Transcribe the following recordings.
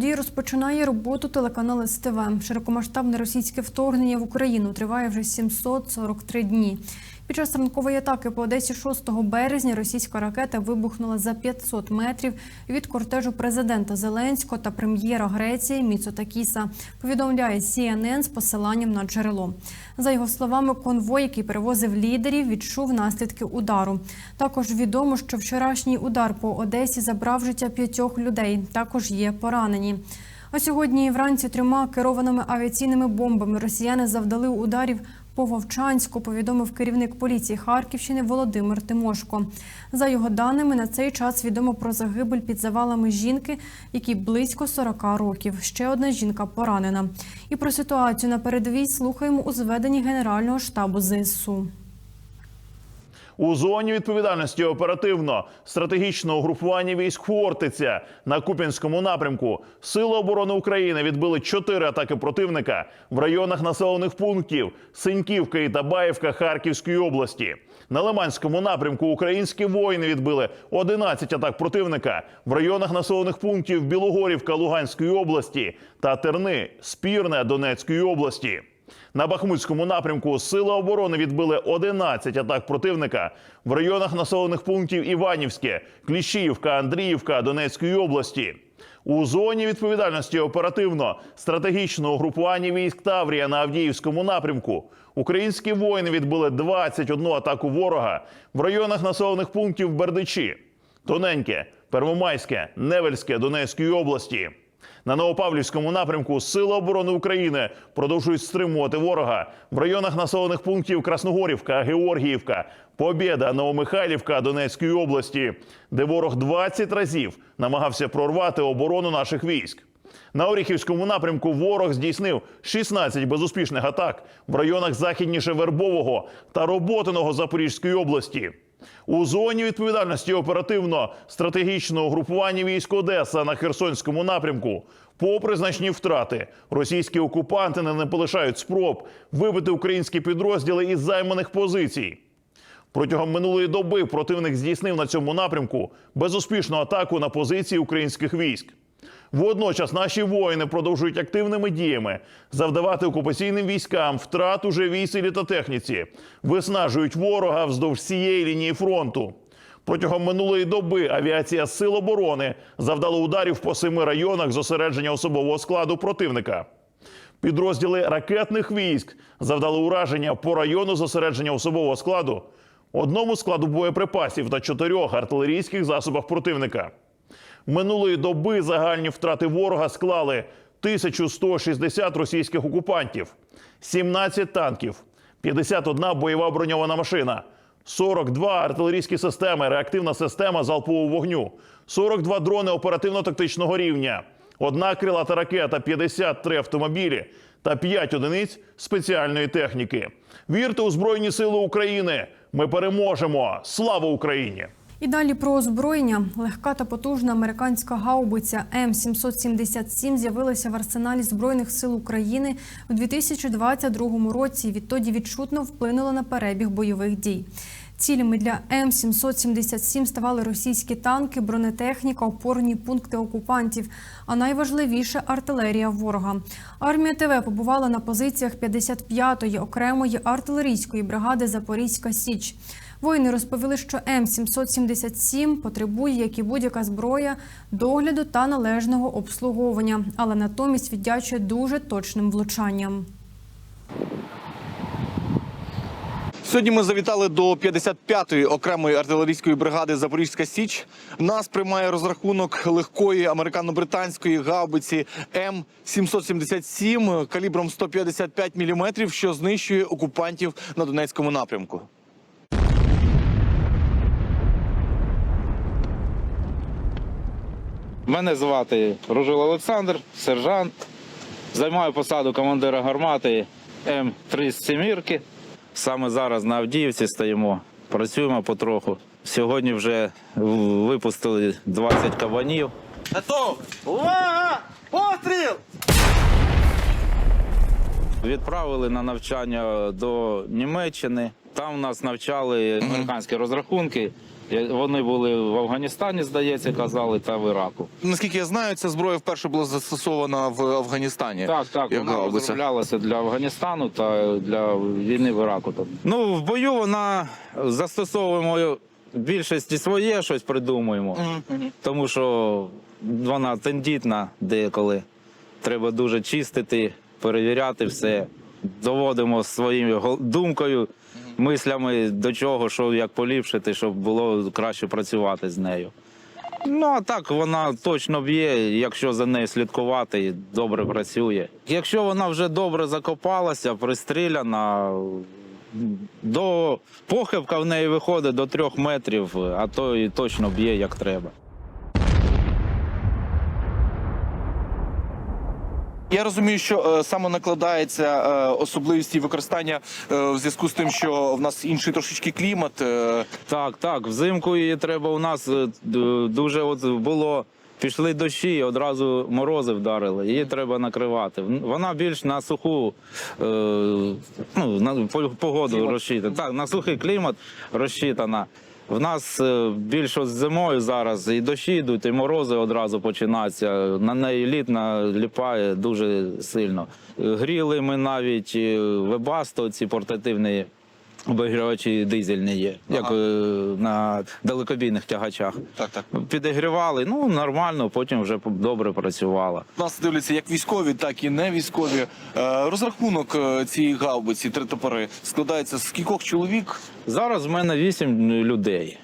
подій розпочинає роботу телеканал СТВ. Широкомасштабне російське вторгнення в Україну триває вже 743 дні. Під час ранкової атаки по Одесі 6 березня російська ракета вибухнула за 500 метрів від кортежу президента Зеленського та прем'єра Греції Міцотакіса. Повідомляє CNN з посиланням на джерело. За його словами, конвой, який перевозив лідерів, відчув наслідки удару. Також відомо, що вчорашній удар по Одесі забрав життя п'ятьох людей. Також є поранені. А сьогодні вранці трьома керованими авіаційними бомбами росіяни завдали ударів по Вовчанську, повідомив керівник поліції Харківщини Володимир Тимошко. За його даними, на цей час відомо про загибель під завалами жінки, якій близько 40 років. Ще одна жінка поранена. І про ситуацію на передовій слухаємо у зведенні Генерального штабу ЗСУ. У зоні відповідальності оперативно стратегічного угрупування військ Хортиця на Куп'янському напрямку Сили оборони України відбили чотири атаки противника в районах населених пунктів Синьківка і Табаївка Харківської області. На Лиманському напрямку українські воїни відбили 11 атак противника в районах населених пунктів Білогорівка Луганської області та Терни Спірне Донецької області. На Бахмутському напрямку Сили оборони відбили 11 атак противника в районах населених пунктів Іванівське, Кліщіївка, Андріївка Донецької області. У зоні відповідальності оперативно стратегічного угрупування військ Таврія на Авдіївському напрямку. Українські воїни відбили 21 атаку ворога в районах населених пунктів Бердичі, Тоненьке, Первомайське, Невельське Донецької області. На Новопавлівському напрямку Сили оборони України продовжують стримувати ворога в районах населених пунктів Красногорівка, Георгіївка, Побєда, Новомихайлівка Донецької області, де ворог 20 разів намагався прорвати оборону наших військ. На Оріхівському напрямку ворог здійснив 16 безуспішних атак в районах західніше Вербового та Роботиного Запорізької області. У зоні відповідальності оперативно стратегічного угрупування військ Одеса на Херсонському напрямку. Попри значні втрати, російські окупанти не полишають спроб вибити українські підрозділи із займаних позицій. Протягом минулої доби противник здійснив на цьому напрямку безуспішну атаку на позиції українських військ. Водночас наші воїни продовжують активними діями завдавати окупаційним військам втрат у живій силі та техніці, виснажують ворога вздовж всієї лінії фронту. Протягом минулої доби авіація Сил оборони завдала ударів по семи районах зосередження особового складу противника. Підрозділи ракетних військ завдали ураження по району зосередження особового складу, одному складу боєприпасів та чотирьох артилерійських засобах противника. Минулої доби загальні втрати ворога склали 1160 російських окупантів, 17 танків, 51 бойова броньована машина, 42 артилерійські системи, реактивна система залпового вогню, 42 дрони оперативно-тактичного рівня, одна крилата ракета, 53 автомобілі та 5 одиниць спеціальної техніки. Вірте у Збройні Сили України! Ми переможемо! Слава Україні! І далі про озброєння. Легка та потужна американська гаубиця М777 з'явилася в арсеналі Збройних сил України у 2022 році. Відтоді відчутно вплинула на перебіг бойових дій. Цілями для М777 ставали російські танки, бронетехніка, опорні пункти окупантів, а найважливіше артилерія ворога. Армія ТВ побувала на позиціях 55-ї окремої артилерійської бригади Запорізька Січ. Воїни розповіли, що М777 потребує, як і будь-яка зброя, догляду та належного обслуговування, але натомість віддячує дуже точним влучанням. Сьогодні ми завітали до 55-ї окремої артилерійської бригади Запорізька Січ. Нас приймає розрахунок легкої американо-британської гаубиці М777 калібром 155 мм, що знищує окупантів на Донецькому напрямку. Мене звати Ружил Олександр, сержант. Займаю посаду командира гармати М-37. Саме зараз на Авдіївці стоїмо, працюємо потроху. Сьогодні вже випустили 20 кабанів. Готов! Увага! Постріл! Відправили на навчання до Німеччини. Там нас навчали американські розрахунки, Вони були в Афганістані, здається, казали, та в Іраку. Наскільки я знаю, ця зброя вперше була застосована в Афганістані. Так, так, Як вона розроблялася для Афганістану та для війни в Іраку. Там. Ну, в бою вона застосовуємо більшості своє щось придумуємо, тому що вона тендітна деколи. Треба дуже чистити, перевіряти все. Доводимо своєю гол- думкою, мислями до чого, що як поліпшити, щоб було краще працювати з нею. Ну, а так вона точно б'є, якщо за нею слідкувати, і добре працює. Якщо вона вже добре закопалася, пристріляна, до похибка в неї виходить до трьох метрів, а то і точно б'є як треба. Я розумію, що е, саме накладається е, особливості використання е, в зв'язку з тим, що в нас інший трошечки клімат. Так, так, взимку її треба у нас дуже от було. Пішли дощі, одразу морози вдарили. Її треба накривати. Вона більш на суху е, ну, на погоду розчитана. Так, на сухий клімат розчитана. В нас більше з зимою зараз і дощі йдуть, і морози одразу починаються. На неї лід наліпає дуже сильно. Е, Гріли ми навіть е, вебасто, ці портативні обігрівачі дизельні є, як Ага. е, на далекобійних тягачах. Так, так. Підігрівали, ну нормально, потім вже добре працювала. Нас дивляться як військові, так і не військові. Е, Розрахунок е, цієї гаубиці, три топори, складається з кількох чоловік. Зараз в мене вісім людей.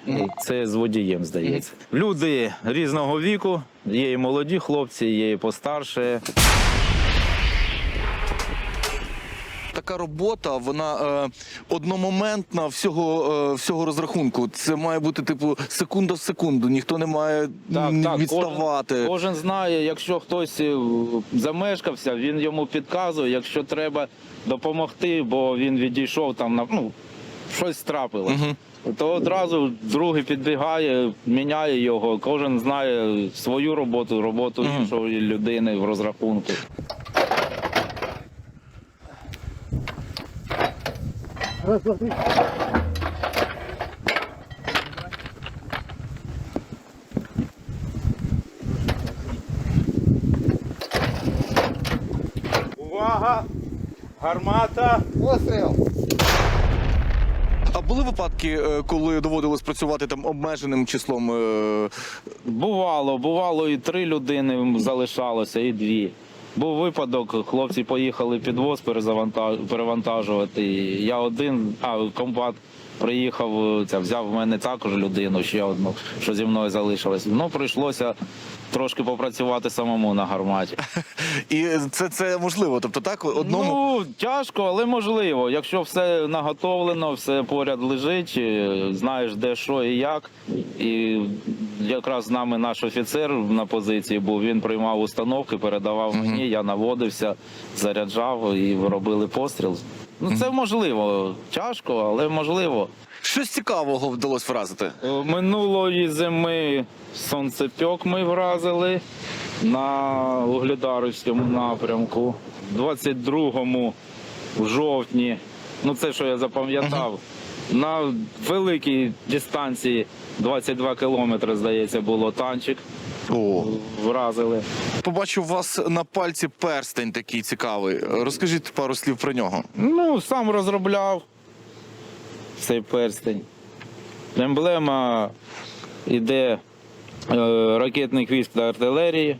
Це з водієм, здається. Люди різного віку, є і молоді хлопці, є і постарше. Така робота, вона е, одномоментна всього, е, всього розрахунку. Це має бути типу секунда в секунду. Ніхто не має м, відставати. Кожен, кожен знає, якщо хтось е, замешкався, він йому підказує, якщо треба допомогти, бо він відійшов там на ну, щось трапилось. То одразу другий підбігає, міняє його. Кожен знає свою роботу, роботу іншої людини в розрахунку. Увага! Гармата! А були випадки, е, коли доводилось працювати там обмеженим числом? е, Бувало, бувало, і три людини залишалося, і дві. Був випадок, хлопці поїхали підвоз перевантажувати. Я один, а комбат приїхав, ця, взяв в мене також людину, ще одну, що зі мною залишилось. Ну, прийшлося трошки попрацювати самому на гарматі. І це, це можливо. Тобто, так, одному. Ну, тяжко, але можливо. Якщо все наготовлено, все поряд лежить, знаєш де що і як. І якраз з нами наш офіцер на позиції був, він приймав установки, передавав мені, я наводився, заряджав і робили постріл. Ну, це можливо. Тяжко, але можливо. Щось цікавого вдалося вразити. Е, Минулої зими сонцепьок ми вразили на Угледарівському напрямку. В 22-му в жовтні, ну це що я запам'ятав, на великій дистанції 22 кілометри, здається, було танчик. О. Вразили. Побачив у вас на пальці перстень такий цікавий. Розкажіть пару слів про нього. Ну, сам розробляв цей перстень. Емблема іде е, ракетних військ та артилерії,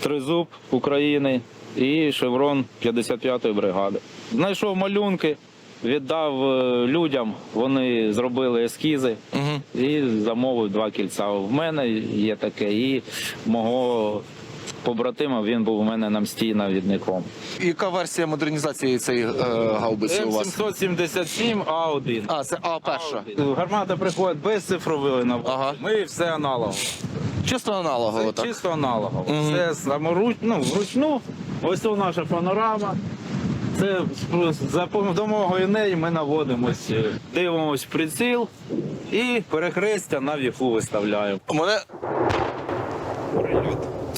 тризуб України і шеврон 55-ї бригади. Знайшов малюнки, віддав е, людям, вони зробили ескізи Угу. і замовив два кільця. В мене є таке, і мого побратима він був у мене на мсті навідником. Яка версія модернізації цієї е, гаубиці у вас? М777 А1. А, це А перша. Гармата приходить без цифрової наводки. Ага. Ми все аналогово. Чисто аналогово, так. чисто аналогово. Мгм. Це саморуч, ну, вручну. Ось тут наша панорама. Це за допомогою неї ми наводимось, е, дивимось в приціл і перехрестя на віху виставляємо. Мене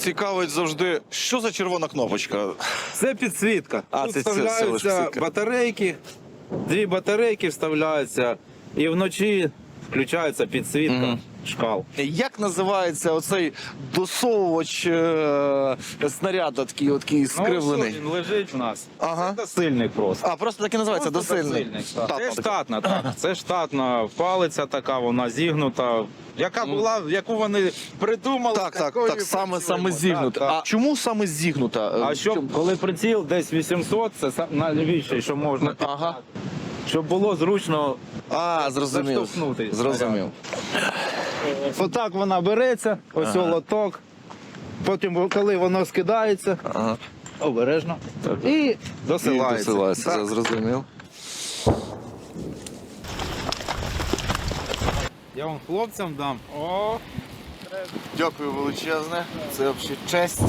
цікавить завжди, що за червона кнопочка. Це підсвітка. А, Тут це- це- це лише вставляються підсвітка. батарейки, дві батарейки вставляються, і вночі включається підсвітка Мгм. Шкал. Як називається оцей досовувач е, снаряду, такий, от, такий скривлений? Ну, він лежить у нас. Ага. Це досильник просто. А, просто так і називається Просто досильний. так. Так, Це штатна, так. Це штатна палиця така, вона зігнута. Яка була, яку вони придумали. Так, так, такою так, саме, працюємо. саме зігнута. Так, так. А чому саме зігнута? Е, А щоб коли приціл десь 800, це сам- найбільше, що можна. Ага. Щоб було зручно. А, зрозумів. Заштовхнути. Зрозумів. Отак вона береться, ось лоток. Потім, коли воно скидається, Ага. обережно. І І досилається. досилається, Так. зрозумів. Я вам хлопцям дам. О, Дякую величезне. Це взагалі честь.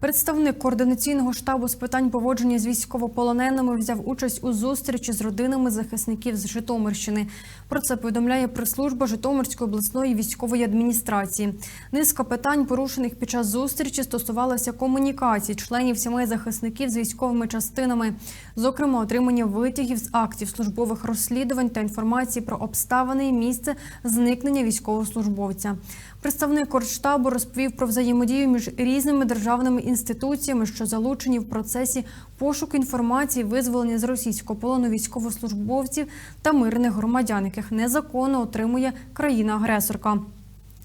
Представник координаційного штабу з питань поводження з військовополоненими взяв участь у зустрічі з родинами захисників з Житомирщини. Про це повідомляє прес-служба Житомирської обласної військової адміністрації. Низка питань, порушених під час зустрічі, стосувалася комунікації членів сімей захисників з військовими частинами, зокрема отримання витягів з актів службових розслідувань та інформації про обставини і місце зникнення військовослужбовця. Представник Кордштабу розповів про взаємодію між різними державними інституціями, що залучені в процесі пошуку інформації, визволення з російського полону військовослужбовців та мирних громадян, яких незаконно отримує країна-агресорка.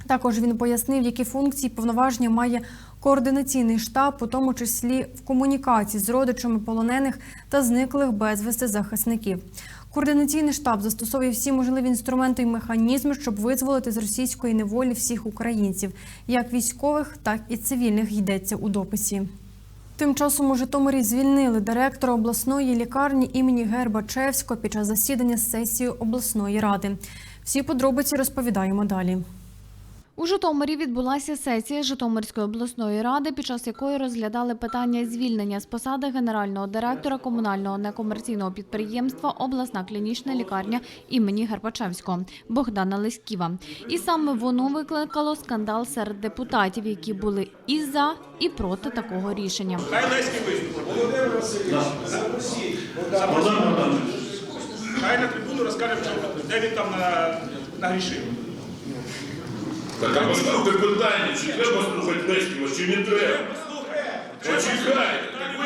Також він пояснив, які функції повноваження має координаційний штаб, у тому числі в комунікації з родичами полонених та зниклих безвісти захисників. Координаційний штаб застосовує всі можливі інструменти і механізми, щоб визволити з російської неволі всіх українців, як військових, так і цивільних йдеться у дописі. Тим часом у Житомирі звільнили директора обласної лікарні імені Гербачевського під час засідання сесії обласної ради. Всі подробиці розповідаємо далі. У Житомирі відбулася сесія Житомирської обласної ради, під час якої розглядали питання звільнення з посади генерального директора комунального некомерційного підприємства обласна клінічна лікарня імені Гербачевського Богдана Леськіва. І саме воно викликало скандал серед депутатів, які були і за, і проти такого рішення. Хай на трибуну розкаже, де він там на, нагрішив. Так, а послухай питання, чи треба слухати Леськіва, чи не треба? Почекай, так ви...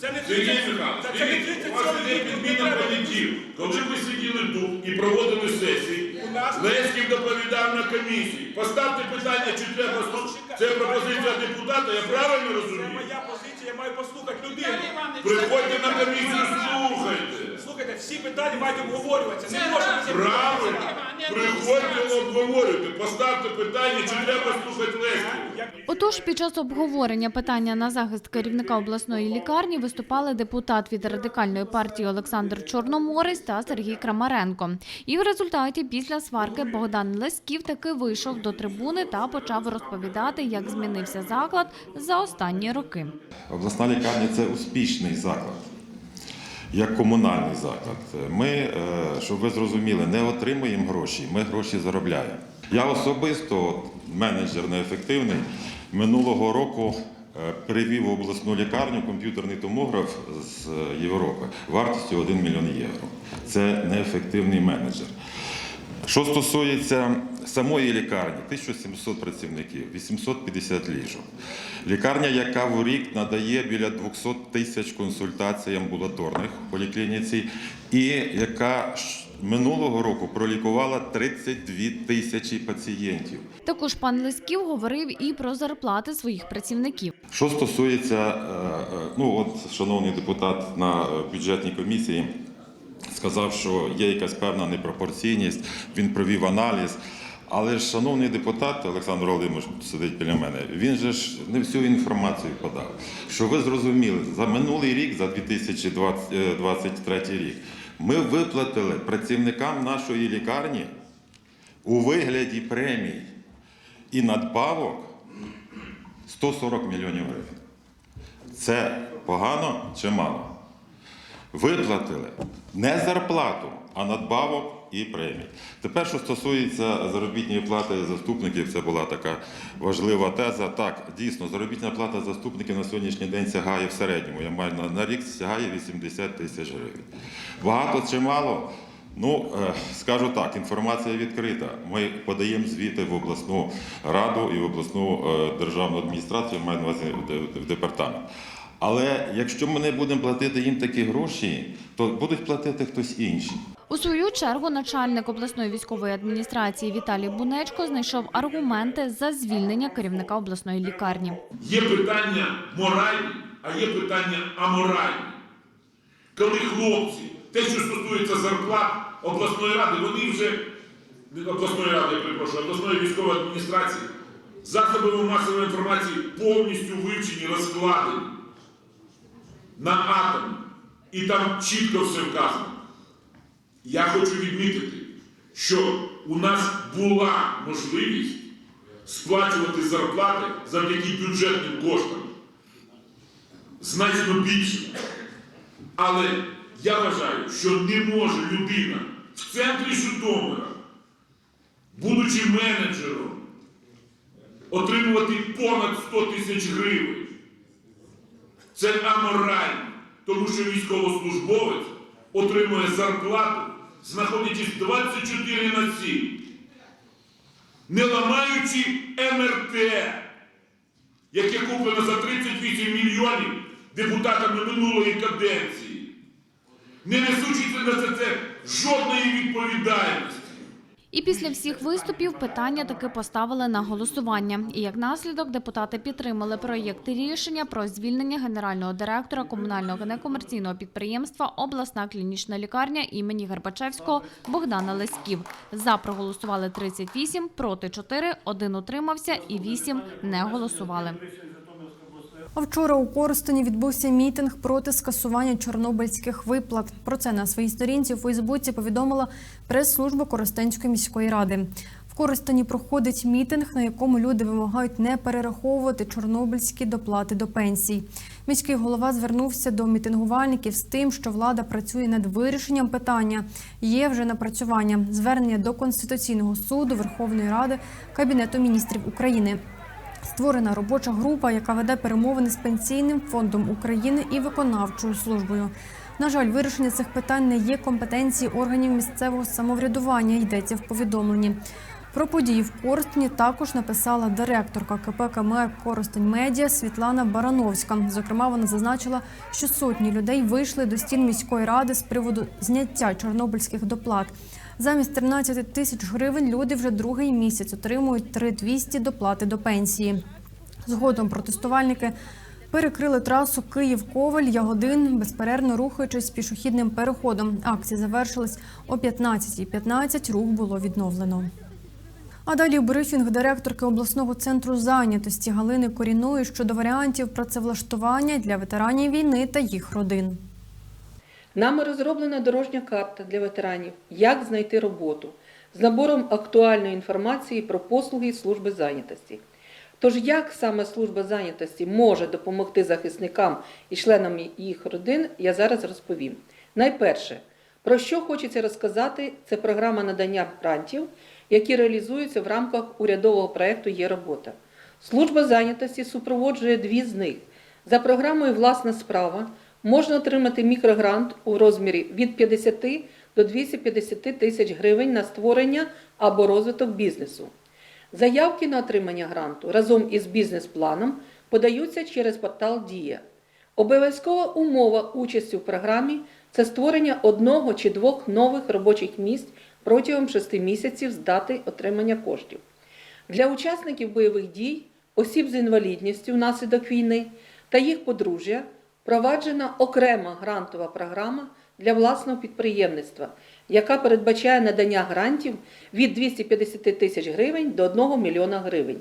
Це не Сергій Михайлович, це, це не дивіться, 30 у вас іде підміна політів. Коли ви сиділи тут і проводили сесії, Леськів доповідав на комісії. Поставте питання, чи треба слухати. Це пропозиція депутата, я правильно розумію? Це моя позиція, я маю послухати людину. Приходьте на комісію, слухайте. Слухайте, всі питання мають обговорюватися. Не можна Правильно. Приходьте, обговорюйте. Поставте питання, чи треба слухати Леськів. Отож, під час обговорення питання на захист керівника обласної лікарні виступали депутат від радикальної партії Олександр Чорноморець та Сергій Крамаренко. І в результаті після сварки Богдан Леськів таки вийшов до трибуни та почав розповідати, як змінився заклад за останні роки. Обласна лікарня це успішний заклад, як комунальний заклад. Ми, е, щоб ви зрозуміли, не отримуємо гроші, ми гроші заробляємо. Я особисто, менеджер неефективний, минулого року е, привів в обласну лікарню комп'ютерний томограф з Європи вартістю 1 мільйон євро. Це неефективний менеджер. Що стосується самої лікарні, 1700 працівників, 850 ліжок. Лікарня, яка в рік надає біля 200 тисяч консультацій амбулаторних в поліклініці, і яка минулого року пролікувала 32 тисячі пацієнтів. Також пан Леськів говорив і про зарплати своїх працівників. Що стосується, е, е, ну от шановний депутат на е, бюджетній комісії сказав, що є якась певна непропорційність, він провів аналіз. Але ж, шановний депутат Олександр Володимирович сидить біля мене, він же ж не всю інформацію подав. Що ви зрозуміли, за минулий рік, за 2023 рік, ми виплатили працівникам нашої лікарні у вигляді премій і надбавок 140 мільйонів гривень. Це погано чи мало? Виплатили не зарплату, а надбавок і премій. Тепер, що стосується заробітної плати заступників, це була така важлива теза. Так, дійсно, заробітна плата заступників на сьогоднішній день сягає в середньому. Я маю на, рік сягає 80 тисяч гривень. Багато чи мало? Ну, е, скажу так, інформація відкрита. Ми подаємо звіти в обласну раду і в обласну е, державну адміністрацію, маю на увазі в департамент. Але якщо ми не будемо платити їм такі гроші, то будуть платити хтось інший. У свою чергу начальник обласної військової адміністрації Віталій Бунечко знайшов аргументи за звільнення керівника обласної лікарні. Є питання моральні, а є питання аморальні. Коли хлопці, те, що стосується зарплат обласної ради, вони вже обласної ради, я перепрошую, обласної військової адміністрації, засобами масової інформації повністю вивчені, розкладені на атом. І там чітко все вказано. Я хочу відмітити, що у нас була можливість сплачувати зарплати завдяки бюджетним коштам значно більше. Але я вважаю, що не може людина в центрі Житомира, будучи менеджером, отримувати понад 100 тисяч гривень. Це аморально, тому що військовослужбовець отримує зарплату, знаходячись 24 на 7, не ламаючи МРТ, яке куплено за 38 мільйонів депутатами минулої каденції, не несучи на це, жодної відповідальності. І після всіх виступів питання таки поставили на голосування. І як наслідок депутати підтримали проєкти рішення про звільнення генерального директора комунального некомерційного підприємства обласна клінічна лікарня імені Гербачевського Богдана Леськів. За проголосували 38, проти 4, один утримався і 8 не голосували. А вчора у Коростені відбувся мітинг проти скасування чорнобильських виплат. Про це на своїй сторінці у Фейсбуці повідомила прес-служба Коростенської міської ради. В Коростені проходить мітинг, на якому люди вимагають не перераховувати чорнобильські доплати до пенсій. Міський голова звернувся до мітингувальників з тим, що влада працює над вирішенням питання. Є вже напрацювання звернення до Конституційного суду Верховної Ради Кабінету міністрів України. Створена робоча група, яка веде перемовини з пенсійним фондом України і виконавчою службою. На жаль, вирішення цих питань не є компетенції органів місцевого самоврядування. Йдеться в повідомленні. Про події в Коростені також написала директорка КП КМЕ Коростень Медіа Світлана Барановська. Зокрема, вона зазначила, що сотні людей вийшли до стін міської ради з приводу зняття чорнобильських доплат. Замість 13 тисяч гривень люди вже другий місяць отримують 3200 доплати до пенсії. Згодом протестувальники перекрили трасу Київ-Коваль, Ягодин, безперервно рухаючись пішохідним переходом. Акція завершилась о 15.15, рух було відновлено. А далі брифінг директорки обласного центру зайнятості Галини Коріної щодо варіантів працевлаштування для ветеранів війни та їх родин. Нами розроблена дорожня карта для ветеранів, як знайти роботу з набором актуальної інформації про послуги служби зайнятості. Тож, як саме служба зайнятості може допомогти захисникам і членам їх родин, я зараз розповім. Найперше, про що хочеться розказати, це програма надання грантів, які реалізуються в рамках урядового проєкту Є робота. Служба зайнятості супроводжує дві з них. За програмою Власна справа можна отримати мікрогрант у розмірі від 50 до 250 тисяч гривень на створення або розвиток бізнесу. Заявки на отримання гранту разом із бізнес-планом подаються через портал Дія. Обов'язкова умова участі в програмі це створення одного чи двох нових робочих місць протягом 6 місяців з дати отримання коштів. Для учасників бойових дій, осіб з інвалідністю внаслідок війни та їх подружжя впроваджена окрема грантова програма для власного підприємництва, яка передбачає надання грантів від 250 тисяч гривень до 1 мільйона гривень.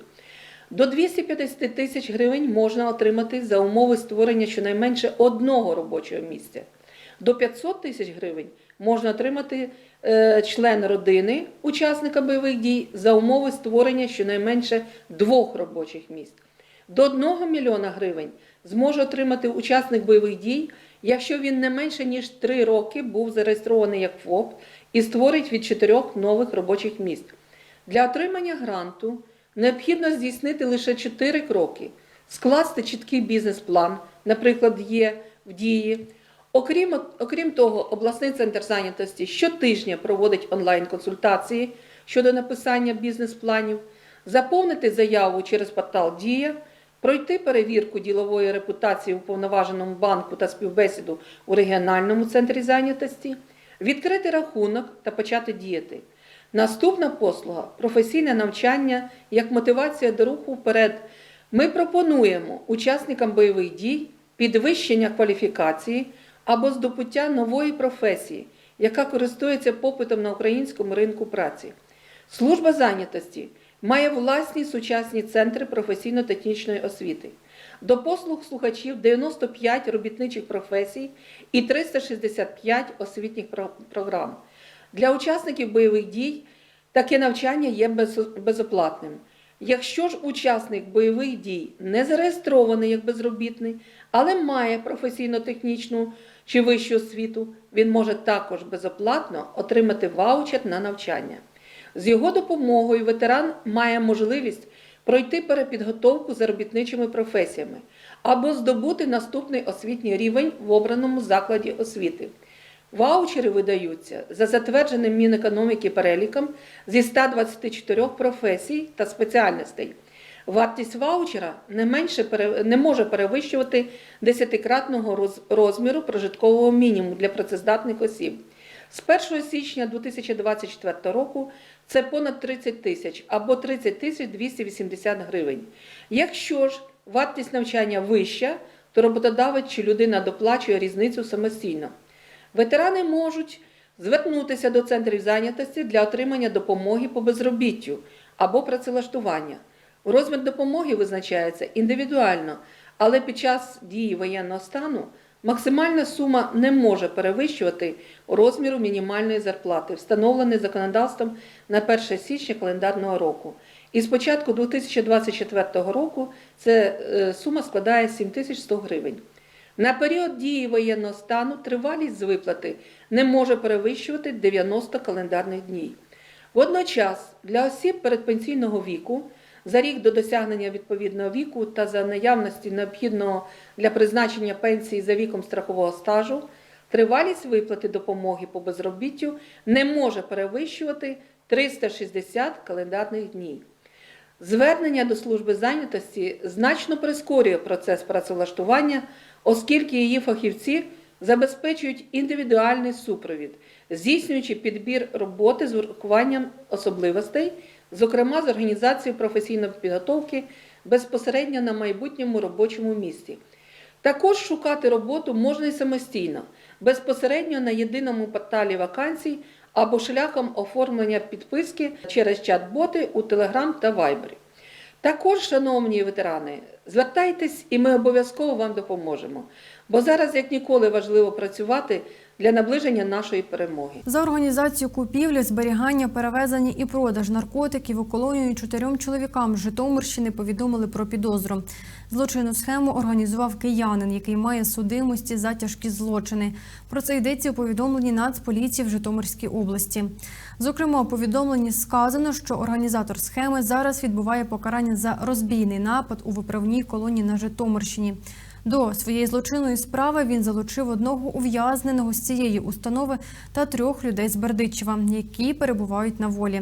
До 250 тисяч гривень можна отримати за умови створення щонайменше одного робочого місця. До 500 тисяч гривень можна отримати е, член родини учасника бойових дій за умови створення щонайменше двох робочих місць. До 1 мільйона гривень зможе отримати учасник бойових дій, якщо він не менше ніж 3 роки був зареєстрований як ФОП і створить від 4 нових робочих місць. Для отримання гранту необхідно здійснити лише 4 кроки: скласти чіткий бізнес-план, наприклад, є в дії. Окрім, окрім того, обласний центр зайнятості щотижня проводить онлайн-консультації щодо написання бізнес-планів, заповнити заяву через портал Дія, пройти перевірку ділової репутації у повноваженому банку та співбесіду у регіональному центрі зайнятості, відкрити рахунок та почати діяти. Наступна послуга професійне навчання як мотивація до руху вперед. Ми пропонуємо учасникам бойових дій підвищення кваліфікації або здобуття нової професії, яка користується попитом на українському ринку праці. Служба зайнятості має власні сучасні центри професійно-технічної освіти. До послуг слухачів 95 робітничих професій і 365 освітніх програм. Для учасників бойових дій таке навчання є безоплатним. Якщо ж учасник бойових дій не зареєстрований як безробітний, але має професійно-технічну чи вищу освіту, він може також безоплатно отримати ваучер на навчання. З його допомогою ветеран має можливість пройти перепідготовку за робітничими професіями або здобути наступний освітній рівень в обраному закладі освіти. Ваучери видаються за затвердженим Мінекономіки переліком зі 124 професій та спеціальностей. Вартість ваучера не, менше, не може перевищувати 10-кратного розміру прожиткового мінімуму для працездатних осіб. З 1 січня 2024 року це понад 30 тисяч або 30 тисяч 280 гривень. Якщо ж вартість навчання вища, то роботодавець чи людина доплачує різницю самостійно. Ветерани можуть звернутися до центрів зайнятості для отримання допомоги по безробіттю або працевлаштування. Розмір допомоги визначається індивідуально, але під час дії воєнного стану максимальна сума не може перевищувати розміру мінімальної зарплати, встановленої законодавством на 1 січня календарного року. І з початку 2024 року це е, сума складає 7100 гривень. На період дії воєнного стану тривалість з виплати не може перевищувати 90 календарних днів. Водночас для осіб передпенсійного віку за рік до досягнення відповідного віку та за наявності необхідного для призначення пенсії за віком страхового стажу тривалість виплати допомоги по безробіттю не може перевищувати 360 календарних днів. Звернення до служби зайнятості значно прискорює процес працевлаштування, оскільки її фахівці забезпечують індивідуальний супровід, здійснюючи підбір роботи з урахуванням особливостей, зокрема з організацією професійної підготовки безпосередньо на майбутньому робочому місці. Також шукати роботу можна і самостійно, безпосередньо на єдиному порталі вакансій або шляхом оформлення підписки через чат-боти у Telegram та Viber. Також, шановні ветерани, звертайтесь і ми обов'язково вам допоможемо. Бо зараз як ніколи важливо працювати для наближення нашої перемоги. За організацію купівлі, зберігання, перевезення і продаж наркотиків у колонію чотирьом чоловікам з Житомирщини повідомили про підозру. Злочинну схему організував киянин, який має судимості за тяжкі злочини. Про це йдеться у повідомленні Нацполіції в Житомирській області. Зокрема, у повідомленні сказано, що організатор схеми зараз відбуває покарання за розбійний напад у виправній колонії на Житомирщині. До своєї злочинної справи він залучив одного ув'язненого з цієї установи та трьох людей з Бердичева, які перебувають на волі.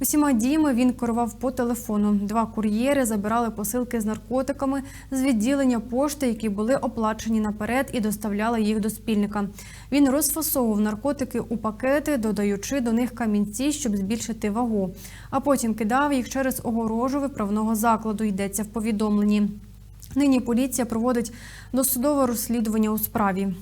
Усіма діями він керував по телефону. Два кур'єри забирали посилки з наркотиками з відділення пошти, які були оплачені наперед, і доставляли їх до спільника. Він розфасовував наркотики у пакети, додаючи до них камінці, щоб збільшити вагу, а потім кидав їх через огорожу виправного закладу. Йдеться в повідомленні. Нині поліція проводить досудове розслідування у справі.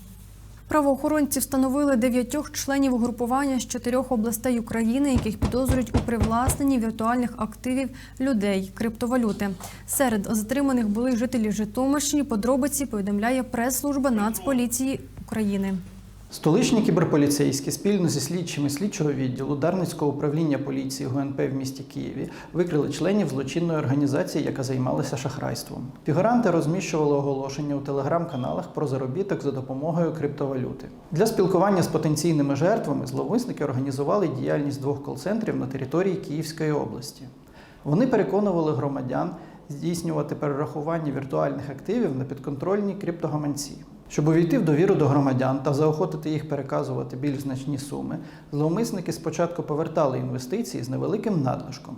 Правоохоронці встановили дев'ятьох членів угрупування з чотирьох областей України, яких підозрюють у привласненні віртуальних активів людей криптовалюти. Серед затриманих були жителі Житомирщини. Подробиці повідомляє прес-служба Нацполіції України. Столичні кіберполіцейські спільно зі слідчими слідчого відділу Дарницького управління поліції ГУНП в місті Києві викрили членів злочинної організації, яка займалася шахрайством. Фігуранти розміщували оголошення у телеграм-каналах про заробіток за допомогою криптовалюти. Для спілкування з потенційними жертвами зловмисники організували діяльність двох кол-центрів на території Київської області. Вони переконували громадян здійснювати перерахування віртуальних активів на підконтрольні криптогаманці. Щоб увійти в довіру до громадян та заохотити їх переказувати більш значні суми, зловмисники спочатку повертали інвестиції з невеликим надлишком.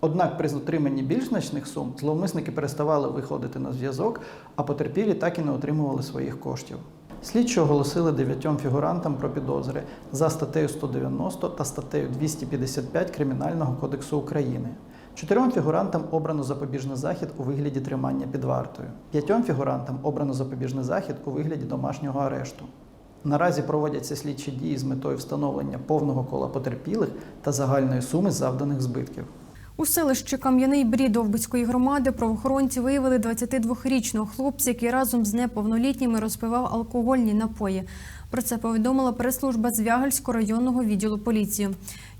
Однак при отриманні більш значних сум зловмисники переставали виходити на зв'язок, а потерпілі так і не отримували своїх коштів. Слідчі оголосили дев'ятьом фігурантам про підозри за статтею 190 та статтею 255 Кримінального кодексу України. Чотирьом фігурантам обрано запобіжний захід у вигляді тримання під вартою. П'ятьом фігурантам обрано запобіжний захід у вигляді домашнього арешту. Наразі проводяться слідчі дії з метою встановлення повного кола потерпілих та загальної суми завданих збитків. У селищі Кам'яний Брід Довбицької громади правоохоронці виявили 22-річного хлопця, який разом з неповнолітніми розпивав алкогольні напої. Про це повідомила прес-служба Звягельського районного відділу поліції.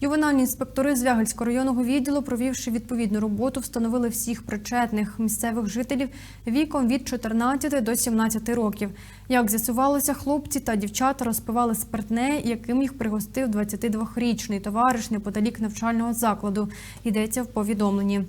Ювенальні інспектори Звягельського районного відділу, провівши відповідну роботу, встановили всіх причетних місцевих жителів віком від 14 до 17 років. Як з'ясувалося, хлопці та дівчата розпивали спиртне, яким їх пригостив 22-річний товариш неподалік навчального закладу. Йдеться в повідомленні.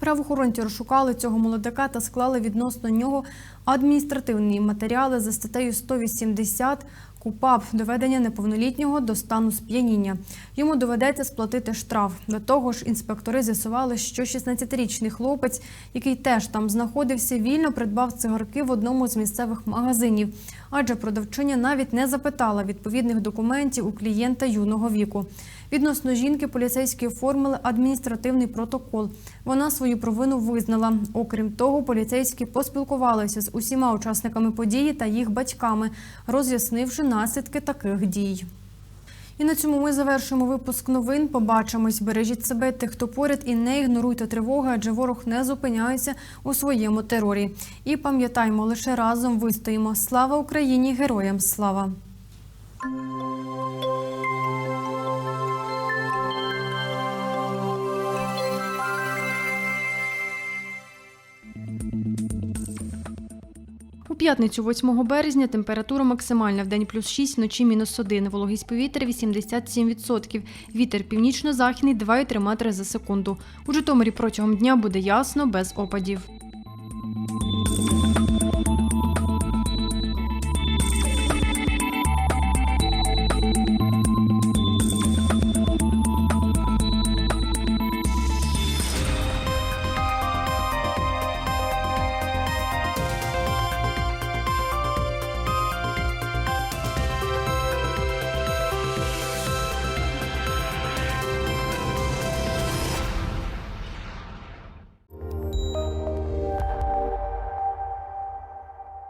Правоохоронці розшукали цього молодика та склали відносно нього адміністративні матеріали за статтею 180 КУПАП доведення неповнолітнього до стану сп'яніння. Йому доведеться сплатити штраф. До того ж, інспектори з'ясували, що 16-річний хлопець, який теж там знаходився, вільно придбав цигарки в одному з місцевих магазинів, адже продавчиня навіть не запитала відповідних документів у клієнта юного віку. Відносно жінки поліцейські оформили адміністративний протокол. Вона свою провину визнала. Окрім того, поліцейські поспілкувалися з усіма учасниками події та їх батьками, роз'яснивши наслідки таких дій. І на цьому ми завершуємо випуск новин. Побачимось. Бережіть себе, тих, хто поряд, і не ігноруйте тривоги, адже ворог не зупиняється у своєму терорі. І пам'ятаймо, лише разом вистоїмо. Слава Україні! Героям слава! П'ятницю 8 березня температура максимальна в день плюс 6, вночі мінус 1. Вологість повітря 87%. Вітер північно-західний 2,3 метри за секунду. У Житомирі протягом дня буде ясно, без опадів.